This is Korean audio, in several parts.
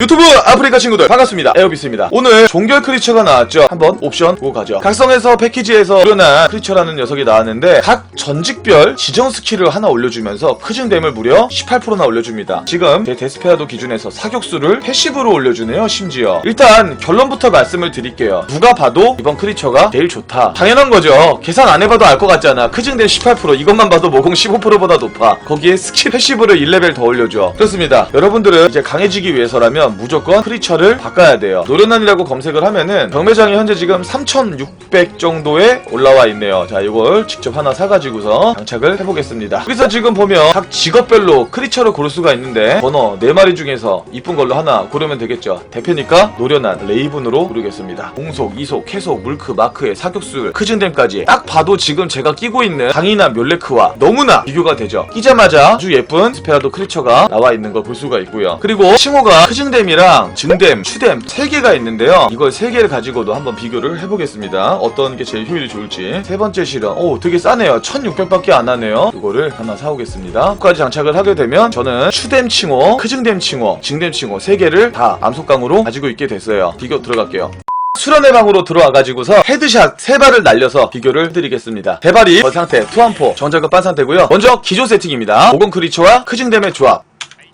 유튜브 아프리카 친구들 반갑습니다. 에어비스입니다. 오늘 종결 크리처가 나왔죠? 한번 옵션 보고 가죠. 각성에서 패키지에서 일어난 크리처라는 녀석이 나왔는데 각 전직별 지정 스킬을 하나 올려주면서 크증됨을 무려 18%나 올려줍니다. 지금 제 데스페라도 기준에서 사격수를 패시브로 올려주네요 심지어. 일단 결론부터 말씀을 드릴게요. 누가 봐도 이번 크리처가 제일 좋다. 당연한 거죠. 계산 안 해봐도 알 것 같잖아. 크증됨 18% 이것만 봐도 모공 15%보다 높아. 거기에 스킬 패시브를 1레벨 더 올려줘. 그렇습니다. 여러분들은 이제 강해지기 위해서라면 무조건 크리처를 바꿔야 돼요. 노련한이라고 검색을 하면은 경매장이 현재 지금 3600 정도에 올라와 있네요. 자 이걸 직접 하나 사가지고서 장착을 해보겠습니다. 그래서 지금 보면 각 직업별로 크리처를 고를 수가 있는데 번호 4마리 중에서 이쁜 걸로 하나 고르면 되겠죠. 대표니까 노련한 레이븐으로 고르겠습니다. 공속, 이속, 캐속, 물크, 마크의 사격술, 크즌댐까지 딱 봐도 지금 제가 끼고 있는 강인한 멸레크와 너무나 비교가 되죠. 끼자마자 아주 예쁜 스페라도 크리처가 나와 있는 걸 볼 수가 있고요. 그리고 칭호가 크증댐 이랑 증댐, 추댐 3개가 있는데요 이걸 3개를 가지고도 한번 비교를 해보겠습니다 어떤 게 제일 효율이 좋을지 세 번째 실험 오 되게 싸네요 1600밖에 안 하네요 이거를 하나 사오겠습니다 까지 장착을 하게 되면 저는 추댐 칭호, 크증댐 칭호, 증댐 칭호 3개를 다 암속강으로 가지고 있게 됐어요 비교 들어갈게요 수련의 방으로 들어와가지고서 헤드샷 세 발을 날려서 비교를 해드리겠습니다. 대발이 번 상태, 투한포, 정작은 빤 상태고요. 먼저 기존 세팅입니다. 오건 크리처와 크징댐의 조합.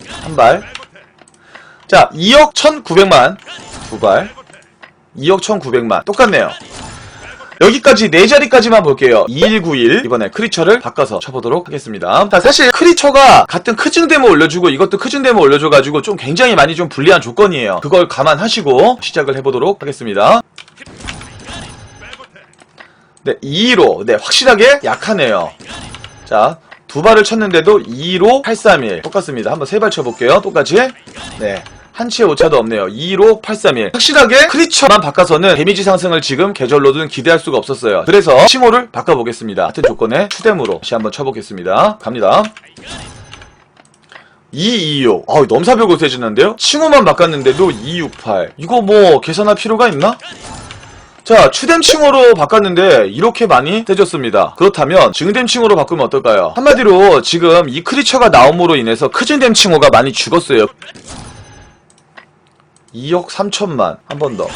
한 발. 자, 2억 1,900만. 두 발. 2억 1,900만. 똑같네요. 여기까지 네 자리까지만 볼게요. 2191 이번에 크리처를 바꿔서 쳐보도록 하겠습니다. 자 사실 크리처가 같은 크증 데모 올려주고 이것도 크증 데모 올려줘가지고 좀 굉장히 많이 좀 불리한 조건이에요. 그걸 감안하시고 시작을 해보도록 하겠습니다. 네 2로 네 확실하게 약하네요. 자. 두 발을 쳤는데도 2로 831 똑같습니다. 한번 세 발 쳐볼게요. 똑같이 네 한치의 오차도 없네요. 2로 831 확실하게 크리처만 바꿔서는 데미지 상승을 지금 계절로든 기대할 수가 없었어요. 그래서 칭호를 바꿔보겠습니다. 같은 조건에 추뎀으로 다시 한번 쳐보겠습니다. 갑니다. 226아 넘사벽으로 세지는데요? 칭호만 바꿨는데도 268 이거 뭐 계산할 필요가 있나? 자, 추뎀 칭호로 바꿨는데 이렇게 많이 세졌습니다. 그렇다면 증뎀 칭호로 바꾸면 어떨까요? 한마디로 지금 이 크리처가 나옴으로 인해서 크증뎀 칭호가 많이 죽었어요. 2억 3천만 한 번 더.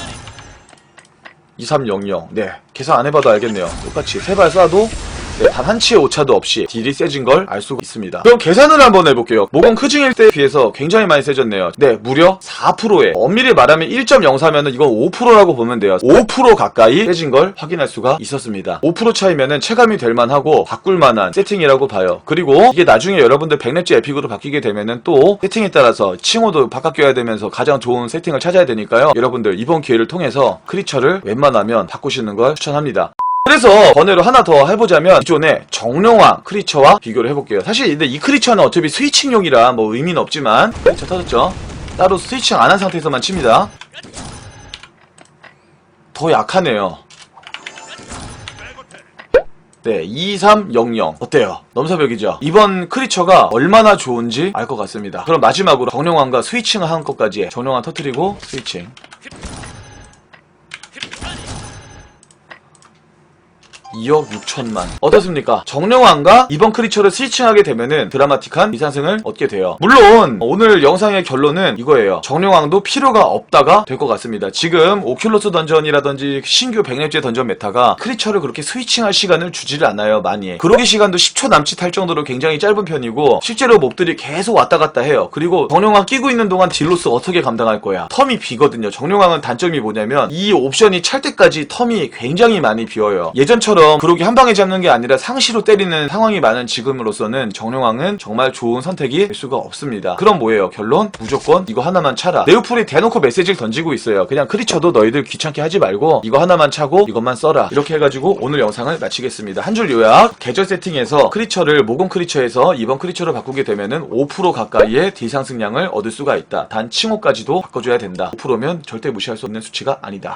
2300 네. 계산 안 해봐도 알겠네요. 똑같이 세발 쏴도 네, 단한 치의 오차도 없이 딜이 세진 걸 알 수가 있습니다. 그럼 계산을 한번 해볼게요. 모건 크징일 때에 비해서 굉장히 많이 세졌네요. 네, 무려 4%에 엄밀히 말하면 1.04면은 이건 5%라고 보면 돼요. 5% 가까이 세진 걸 확인할 수가 있었습니다. 5% 차이면은 체감이 될 만하고 바꿀 만한 세팅이라고 봐요. 그리고 이게 나중에 여러분들 100렙째 에픽으로 바뀌게 되면은 또 세팅에 따라서 칭호도 바꿔 껴야 되면서 가장 좋은 세팅을 찾아야 되니까요. 여러분들 이번 기회를 통해서 크리처를 웬만하면 바꾸시는 걸 추천합니다. 그래서 번외로 하나 더 해보자면 기존의 정령왕 크리처와 비교를 해볼게요. 사실 근데 이 크리처는 어차피 스위칭용이라 뭐 의미는 없지만 크리처 터졌죠. 따로 스위칭 안 한 상태에서만 칩니다. 더 약하네요. 네, 2300 어때요? 넘사벽이죠? 이번 크리처가 얼마나 좋은지 알 것 같습니다. 그럼 마지막으로 정령왕과 스위칭을 한 것까지 정령왕 터트리고 스위칭 2억 6천만. 어떻습니까? 정령왕과 이번 크리처를 스위칭하게 되면은 드라마틱한 미상승을 얻게 돼요. 물론 오늘 영상의 결론은 이거예요. 정령왕도 필요가 없다가 될 것 같습니다. 지금 오큘러스 던전이라든지 신규 백렙제 던전 메타가 크리처를 그렇게 스위칭할 시간을 주지를 않아요. 많이. 그러기 시간도 10초 남짓 할 정도로 굉장히 짧은 편이고 실제로 몹들이 계속 왔다 갔다 해요. 그리고 정령왕 끼고 있는 동안 딜로스 어떻게 감당할 거야? 텀이 비거든요. 정령왕은 단점이 뭐냐면 이 옵션이 찰 때까지 텀이 굉장히 많이 비어요. 예전처럼 그러기 한 방에 잡는 게 아니라 상시로 때리는 상황이 많은 지금으로서는 정령왕은 정말 좋은 선택이 될 수가 없습니다. 그럼 뭐예요? 결론? 무조건 이거 하나만 차라. 네오풀이 대놓고 메시지를 던지고 있어요. 그냥 크리처도 너희들 귀찮게 하지 말고 이거 하나만 차고 이것만 써라. 이렇게 해가지고 오늘 영상을 마치겠습니다. 한 줄 요약. 계절 세팅에서 크리처를 모공 크리처에서 이번 크리처로 바꾸게 되면은 5% 가까이의 딜 상승량을 얻을 수가 있다. 단 칭호까지도 바꿔줘야 된다. 5%면 절대 무시할 수 없는 수치가 아니다.